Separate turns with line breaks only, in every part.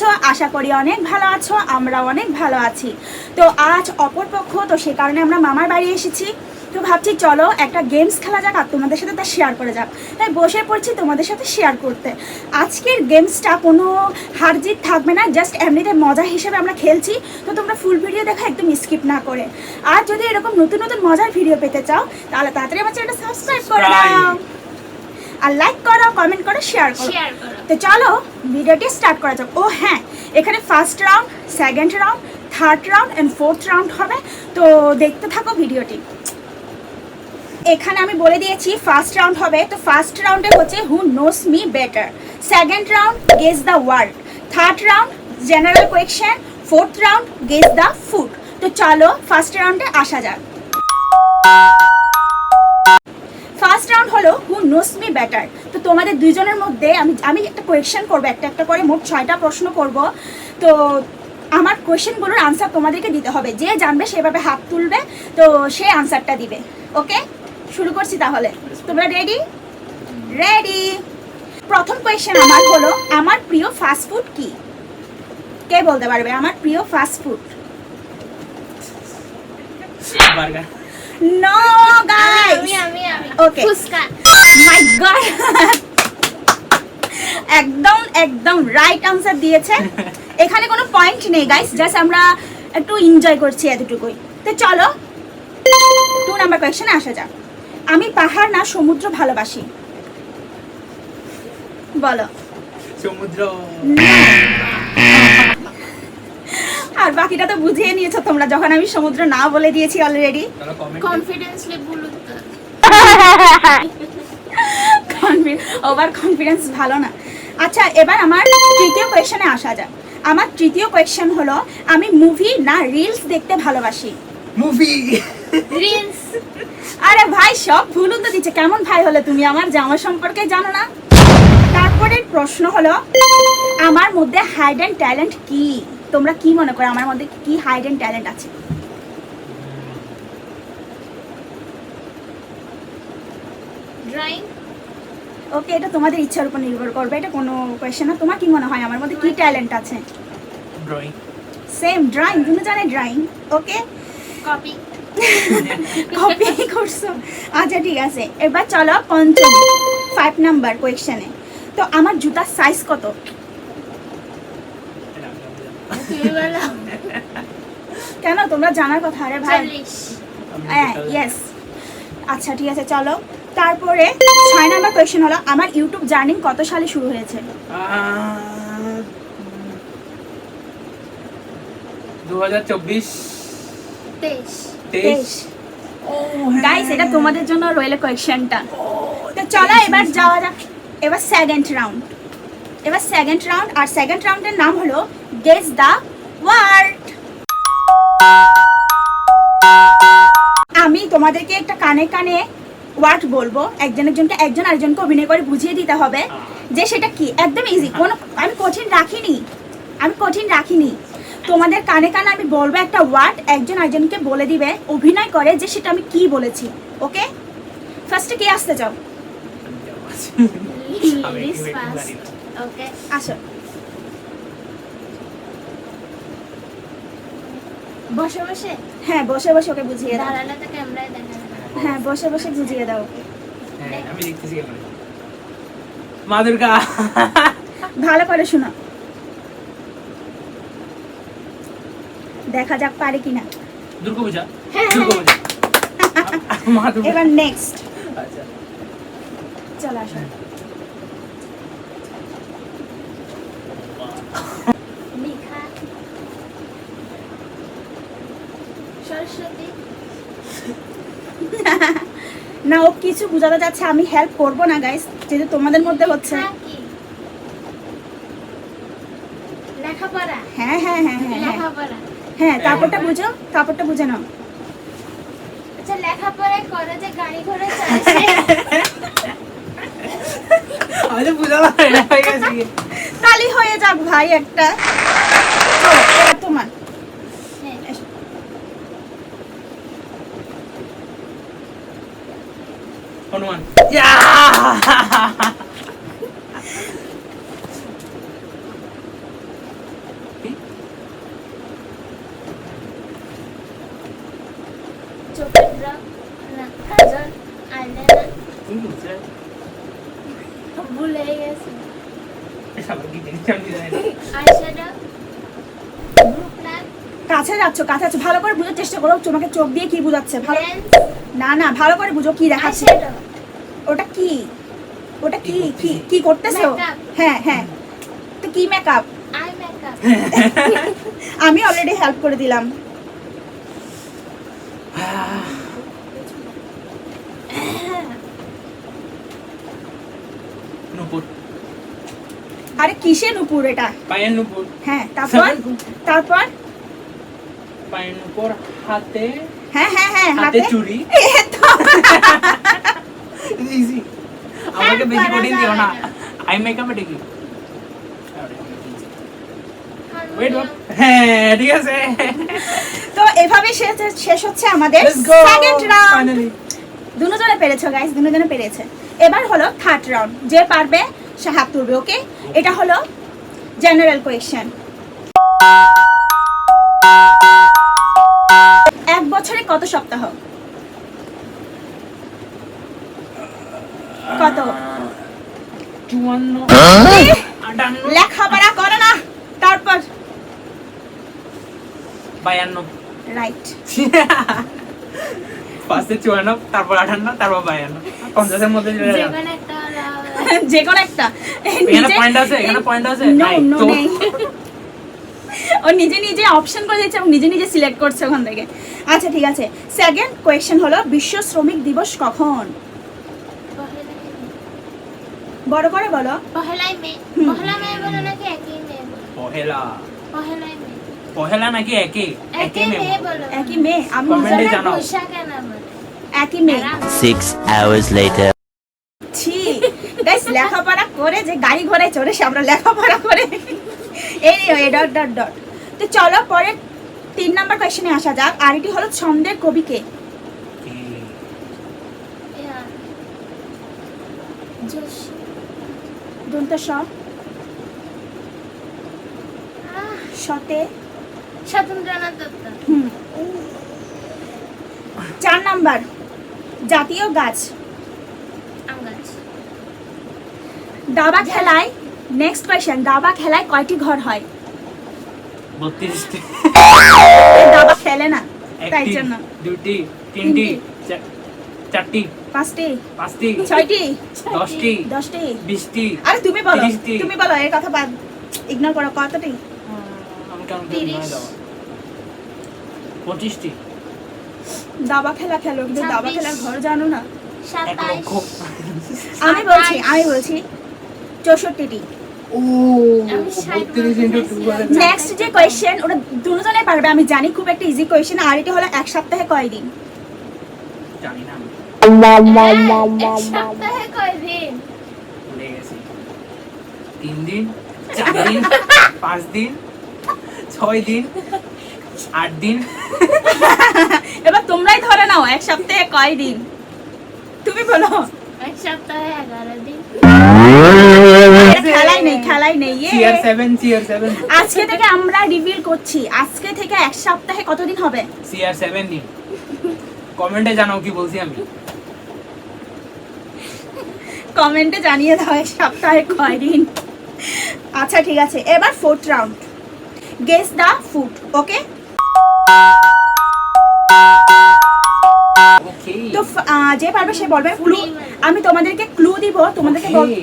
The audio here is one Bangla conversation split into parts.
আছো? আশা করি অনেক ভালো আছো আমরা অনেক ভালো আছি। তো আজ অপরপক্ষ তো সে কারণে আমরা মামার বাড়ি এসেছি। তো ভাবছি চলো একটা গেমস খেলা যাক আর তোমাদের সাথে তা শেয়ার করে যাক। তাই বসে পড়ছি তোমাদের সাথে শেয়ার করতে। আজকের গেমসটা কোনো হার জিত থাকবে না জাস্ট এমনিতে মজা হিসেবে আমরা খেলছি। তো তোমরা ফুল ভিডিও দেখা একদম স্কিপ না করে। আর যদি এরকম নতুন নতুন মজার ভিডিও পেতে চাও তাহলে তাড়াতাড়ি আমার চ্যানেলটা সাবস্ক্রাইব করে দাও. আর লাইক করো কমেন্ট করো শেয়ার করো। তো চলো ভিডিওটি স্টার্ট করা যাক। ও হ্যাঁ এখানে first round second round third round and fourth round হবে। তো দেখতে থাকো ভিডিওটি। এখানে আমি বলে দিয়েছি ফার্স্ট রাউন্ড হবে। তো ফার্স্ট রাউন্ডে হচ্ছে who knows me better second round guess the word third round general question fourth round guess the food তো চলো ফার্স্ট রাউন্ডে আসা যাক। বেটার তো তোমাদের দুইজনের মধ্যে আমি আমি একটা কোয়েশ্চেন করব, একটা একটা করে মোট ছয়টা প্রশ্ন করব। তো আমার কোয়েশ্চেনগুলোর আনসার তোমাদেরকে দিতে হবে। যে জানবে সেভাবে হাত তুলবে, তো সে আনসারটা দিবে। ওকে শুরু করছি তাহলে। তোমরা রেডি রেডি প্রথম কোয়েশ্চেন আমার হলো, আমার প্রিয় ফাস্ট ফুড কি? কে বলতে পারবে? আমার প্রিয় fast food
burger
no guys
আমি আমি আমি
Okay.
ফুসকা
মাই গড একদম একদম রাইট আনসার দিয়েছে। এখানে কোনো পয়েন্ট নেই গাইস জাস্ট আমরা একটু এনজয় করছি এতটুকুই। তো চলো টু নাম্বার কোয়েশ্চেনে আসা যাক। আমি পাহাড় না সমুদ্র ভালোবাসি? বলো।
সমুদ্র।
আর বাকিটা তো বুঝিয়ে নিয়েছো তোমরা যখন আমি সমুদ্র না বলে দিয়েছি অলরেডি
কনফিডেন্সলি বলুন
ওভার কনফিডেন্স ভালো না। আচ্ছা এবার আমার তৃতীয় কোয়েশ্চেনে আসা যাক। আমার তৃতীয় কোয়েশ্চেন হলো আমি মুভি না রিলস দেখতে ভালোবাসি?
মুভি
রিলস
আরে ভাই সব ভুল উত্তর দিচ্ছে। কেমন ভাই হলে তুমি? আমার জামা সম্পর্কে জানো না। তারপরে প্রশ্ন হলো আমার মধ্যে হাইডেন ট্যালেন্ট কি? তোমরা কি মনে করো? আমার মধ্যে কি হাইড হাইডেন ট্যালেন্ট আছে?
ড্রয়িং
ওকে এটা তোমাদের ইচ্ছার উপর নির্ভর করবে। এটা কোনো কোয়েশ্চেন না। তোমার কি মনে হয়? আমার মধ্যে কি ট্যালেন্ট আছে?
ড্রয়িং
সেম ড্রয়িং তুমি জানে ড্রয়িং ওকে
কপি
কপি করছ। আচ্ছা ঠিক আছে। এবার চলো পঞ্চম ফাইভ নাম্বার কোয়েশ্চেনে তো আমার জুতার সাইজ কত? কেন? তোমরা জানার কথা? আরে ভাই। হ্যাঁ ইয়েস আচ্ছা ঠিক আছে চলো। তারপরে ছয় নাম্বার কোয়েশ্চেন হলো আমার ইউটিউব জার্নি কত সালে শুরু হয়েছে?
দু হাজার চব্বিশ।
তেইশ।
তেইশ।
গাইস এটা তোমাদের জন্য রইলে কোয়েশ্চেনটা তো চলো এবার যাওয়া যাক। এবার সেকেন্ড রাউন্ড এবার সেকেন্ড রাউন্ড আর সেকেন্ড রাউন্ডের নাম হলো গেস দ্য ওয়ার্ড আমি তোমাদেরকে একটা কানে কানে ওয়ার্ড বলব। একজন একজনকে একজন আরেকজনকে অভিনয় করে বুঝিয়ে দিতে হবে যে সেটা কি। একদম ইজি কোনো আমি কঠিন রাখিনি। আমি কঠিন রাখিনি। তোমাদের কানে কানে আমি বলব একটা ওয়ার্ড। একজন আরেকজনকে বলে দিবে অভিনয় করে যে সেটা আমি কি বলেছি। ওকে? ফার্স্টে কে আসতে চাও? আসো।
বসে বসে?
হ্যাঁ বসে বসে ওকে বুঝিয়ে দাও।
দাঁড়ালে তো ক্যামেরায় দেখা
হ্যাঁ বসে বসে বুঝিয়ে দাও
হ্যাঁ আমি দেখতেছি কেমন মা দুর্গা
ভালো করে শোনো। দেখা যাক পারে কিনা।
দুর্গা পূজা
হ্যাঁ,
মা দুর্গা
এবার নেক্সট
আচ্ছা।
চলো আসো
লিখা সরস্বতী
না ও কিছু বোঝাতে যাচ্ছে আমি হেল্প করব না গাইস যেহেতু তোমাদের মধ্যে হচ্ছে।
লেখাপড়া?
হ্যাঁ হ্যাঁ হ্যাঁ হ্যাঁ হ্যাঁ। হ্যাঁ তারপরটা বুঝো তারপরটা বুঝে নাও।
আচ্ছা লেখাপড়া করে যে গাড়ি ঘোড়া চালাচ্ছে।
আমি তো বুঝা হয়ে
তালি হয়ে যাক ভাই একটা। তোমার।
হনুমান।
ভুলে গেছি
কাছে যাচ্ছ কাছে যাচ্ছ। ভালো করে বোঝার চেষ্টা করো, তোমাকে চোখ দিয়ে কি বুঝাচ্ছে, ভালো না না ভালো করে বুঝো কি দেখাচ্ছে। ওটা কি? ওটা কি?
কি
কি
করতেছো?
হ্যাঁ হ্যাঁ। তো কি মেকআপ
আই মেকআপ
আমি অলরেডি হেল্প করে দিলাম।
নুপুর।
আরে কিসের নুপুর এটা?
পায়ের নুপুর।
হ্যাঁ তারপর? তারপর?
পায়ের নুপুর হাতে
হ্যাঁ হ্যাঁ হ্যাঁ
হাতে চুড়ি। ইজি আমাকে বেশি কঠিন দিও না। আই মেকআপ হ্যাঁ ঠিক আছে।
তো এভাবে শেষ শেষ হচ্ছে আমাদের সেকেন্ড রাউন্ড দুজনে পেরেছ গাইস দুজনে পেরেছে। এবার হলো থার্ড রাউন্ড যে পারবে সে হাত তুলবে ওকে এটা হলো জেনারেল কোয়েশ্চেন কত সপ্তাহ? কত?
চুয়ান্ন।
লেখাপড়া করে না। তারপর?
বায়ান্ন।
রাইট
চুয়ান্ন তারপর আটান্ন তারপর বায়ান্ন। পঞ্চাশের মধ্যে চলে
যে কোনো একটা
এখানে পয়েন্ট আছে এখানে পয়েন্ট আছে।
ও নিজে নিজে অপশন করে দিচ্ছে এবং নিজে নিজে সিলেক্ট করছে ওখান থেকে। আচ্ছা ঠিক আছে। সেকেন্ড কোয়েশ্চেন হলো বিশ্ব শ্রমিক দিবস কখন? বড় করে বলো।
পহেলাই মে। পহেলা মে বলো নাকি একই মে
পহেলা।
পহেলাই মে।
পহেলা নাকি একে
একই মে বলো।
একই মে আমি না।
জানাও।
বলে।
একই মে।
আরাম।
Six hours later.
ছি গাইস লেখাপড়া করে যে গাড়ি ঘোড়ায় চড়ে সে আমরা লেখাপড়া করে। এই ডট ডট ডট তো চলো পরে তিন নাম্বার কোয়েশ্চেনে আসা যাক আর এটি হলো ছন্দের কবিকে। দন্ত সতে।
স্বতন্ত্রনাথ দত্ত।
হুম। চার নাম্বার জাতীয় গাছ।
গাছ।
দাবা খেলায় নেক্সট কোয়েশ্চেন দাবা খেলায় কয়টি ঘর হয়?
বত্রিশটি।
খেলে না তাই জন্য।
দুটি তিনটি। চারটি
পাঁচটি।
পাঁচটি
ছয়টি।
দশটি
দশটি।
বিশটি
আরে তুমি বলো তুমি বলো এর কথা বাদ ইগনোর করো কতটি?
পঁচিশটি।
দাবা খেলা খেলো কিন্তু দাবা। খেলার ঘর জানো না? আমি বলছি আমি বলছি চৌষট্টিটি। নেক্সট যে কোয়েশ্চেন ওটা দুজনে পারবে আমি জানি খুব একটা ইজি কোয়েশ্চেন আর এটি হলো এক সপ্তাহে কয়দিন?
জানি না
এক সপ্তাহে কয়দিন?
তিন দিন চার দিন পাঁচ দিন ছয় দিন আট দিন।
এবার তোমরাই ধরে নাও এক সপ্তাহে কয়দিন? তুমি বলো।
এক সপ্তাহে এগারো দিন।
খেলাই নেই খেলাই নেই ইয়ে। আজকে থেকে আমরা রিভিল করছি আজকে থেকে এক সপ্তাহে কতদিন হবে?
চিয়ার সেভেন দিন। কমেন্টে জানাও কি বলছি আমি।
কমেন্টে জানিয়ে দাও এক সপ্তাহে কয়দিন। আচ্ছা ঠিক আছে। এবার fourth round guess the food okay
okay
তো যে পারবে সে বলবে ক্লু আমি তোমাদেরকে ক্লু দিব তোমাদেরকে বল-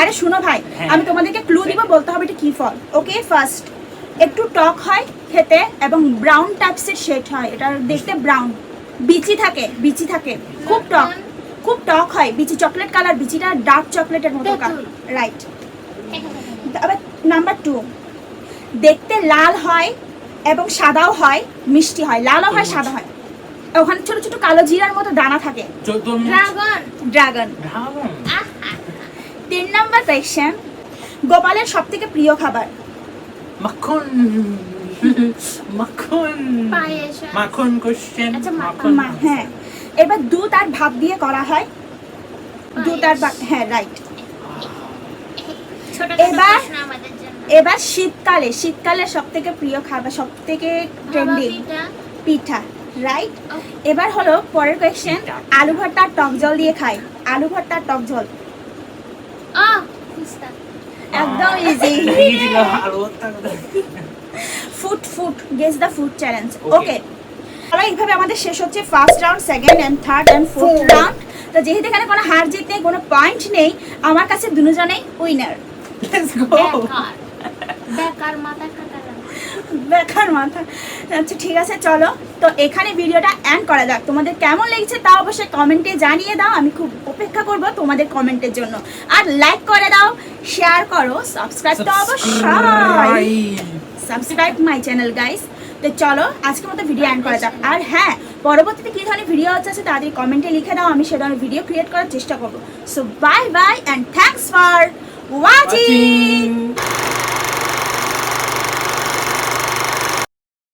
আরে শুনো ভাই
হ্যাঁ।
আমি তোমাদেরকে ক্লু দিব বলতে হবে এটা কি ফল? ওকে ফার্স্ট একটু টক হয় খেতে এবং ব্রাউন টাইপসের শেড হয় এটা দেখতে ব্রাউন বিচি থাকে বিচি থাকে খুব টক খুব টক হয় বিচি চকলেট কালার বিচিটা ডার্ক চকলেটের মতো। রাইট আবার নাম্বার টু দেখতে লাল হয় এবং সাদাও হয় মিষ্টি হয় লালও হয় সাদা হয়। ওখানে ছোট ছোট কালো জিরার মতো দানা থাকে।
Dragon
dragon.
ড্রাগন?
তিন নাম্বার কোয়েশ্চেন গোপালের সব থেকে প্রিয় খাবার?
মাখন। মাখন। মাখন কোশ্চেন
আচ্ছা,
মাখন।
হ্যাঁ। এবার দুধ আর ভাত দিয়ে করা হয়। দুধ আর ভাত হ্যাঁ রাইট এবার-
প্রশ্ন আমাদের জন্য।
এবার শীতকালে শীতকালে সব থেকে প্রিয় খাবার সব থেকে ট্রেন্ডিং
পিঠা।
রাইট এবার হলো পরের কোয়েশ্চেন আলু ভর্তা টক জল দিয়ে খাই। আলু ভর্তা টক জল।
আহ
একদম easy. Food food guess the food challenge okay তাহলে এইভাবে আমাদের শেষ হচ্ছে first round second and third and fourth round তো যেহেতু এখানে কোনো হার জিত নেই কোনো পয়েন্ট নেই আমার কাছে দুজনেই উইনার
go.
বেকার বেকার মাথা
বেকার মাথা। আচ্ছা ঠিক আছে চলো। তো এখানে ভিডিওটা অ্যান্ড করা যাক। তোমাদের কেমন লেগেছে তা অবশ্যই কমেন্টে জানিয়ে দাও। আমি খুব অপেক্ষা করব তোমাদের কমেন্টের জন্য। আর লাইক করে দাও শেয়ার করো সাবস্ক্রাইব তো অবশ্যই। সাবস্ক্রাইব মাই চ্যানেল গাইস তো চলো আজকের মতো ভিডিও এন্ড করা যাক। আর হ্যাঁ পরবর্তীতে কী ধরনের ভিডিও হচ্ছে তাদের কমেন্টে লিখে দাও। আমি সে ধরনের ভিডিও ক্রিয়েট করার চেষ্টা করব। So bye bye and thanks for watching.